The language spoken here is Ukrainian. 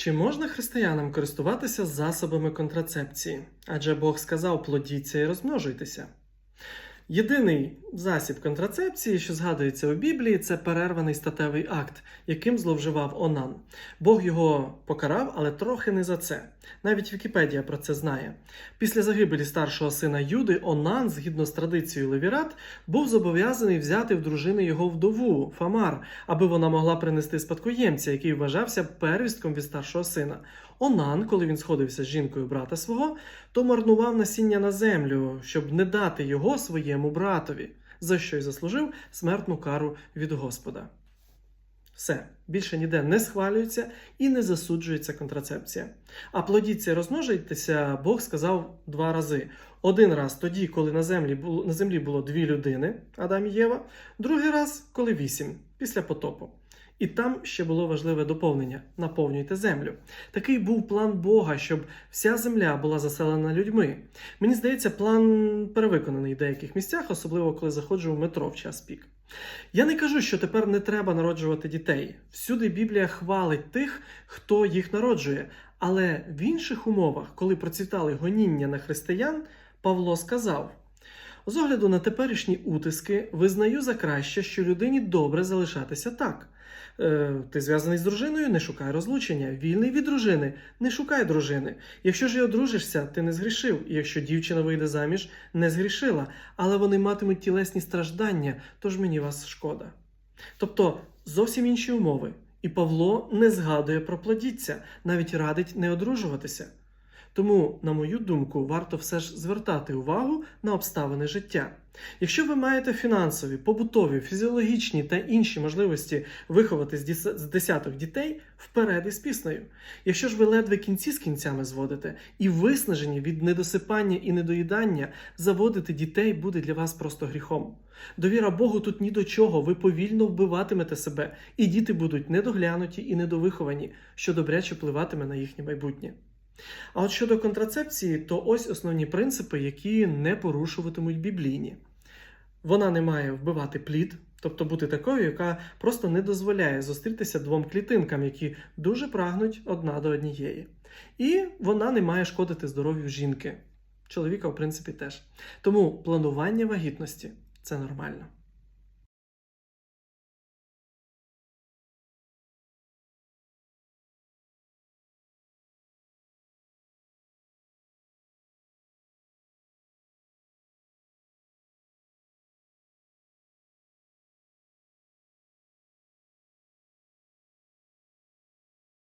Чи можна християнам користуватися засобами контрацепції? Адже Бог сказав плодіться і розмножуйтеся. Єдиний засіб контрацепції, що згадується у Біблії, це перерваний статевий акт, яким зловживав Онан. Бог його покарав, але трохи не за це. Навіть Вікіпедія про це знає. Після загибелі старшого сина Юди, Онан, згідно з традицією Левірат, був зобов'язаний взяти в дружини його вдову Фамар, аби вона могла принести спадкоємця, який вважався первістком від старшого сина. Онан, коли він сходився з жінкою брата свого, то марнував насіння на землю, щоб не дати його своєму братові, за що й заслужив смертну кару від Господа. Все, більше ніде не схвалюється і не засуджується контрацепція. А плодіться розмножуйтеся, Бог сказав два рази. Один раз тоді, коли на землі було, на землі було дві людини, Адам і Єва, другий раз, коли вісім, після потопу. І там ще було важливе доповнення: наповнюйте землю. Такий був план Бога, щоб вся земля була заселена людьми. Мені здається, план перевиконаний в деяких місцях, особливо коли заходжу в метро в час пік. Я не кажу, що тепер не треба народжувати дітей. Всюди Біблія хвалить тих, хто їх народжує. Але в інших умовах, коли процвітали гоніння на християн, Павло сказав. З огляду на теперішні утиски, визнаю за краще, що людині добре залишатися так. Е, ти зв'язаний з дружиною, не шукай розлучення. Вільний від дружини, не шукай дружини. Якщо ж і одружишся, ти не згрішив. І якщо дівчина вийде заміж, не згрішила. Але вони матимуть тілесні страждання, тож мені вас шкода. Тобто зовсім інші умови. І Павло не згадує про плодіться, навіть радить не одружуватися. Тому, на мою думку, варто все ж звертати увагу на обставини життя. Якщо ви маєте фінансові, побутові, фізіологічні та інші можливості виховати з десяток дітей, вперед із піснею. Якщо ж ви ледве кінці з кінцями зводите і виснажені від недосипання і недоїдання, заводити дітей буде для вас просто гріхом. Довіра Богу тут ні до чого, ви повільно вбиватимете себе, і діти будуть недоглянуті і недовиховані, що добряче впливатиме на їхнє майбутнє. А от щодо контрацепції, то ось основні принципи, які не порушуватимуть біблійні. Вона не має вбивати плід, тобто бути такою, яка просто не дозволяє зустрітися двом клітинкам, які дуже прагнуть одна до однієї. І вона не має шкодити здоров'ю жінки. Чоловіка, в принципі, теж. Тому планування вагітності це нормально.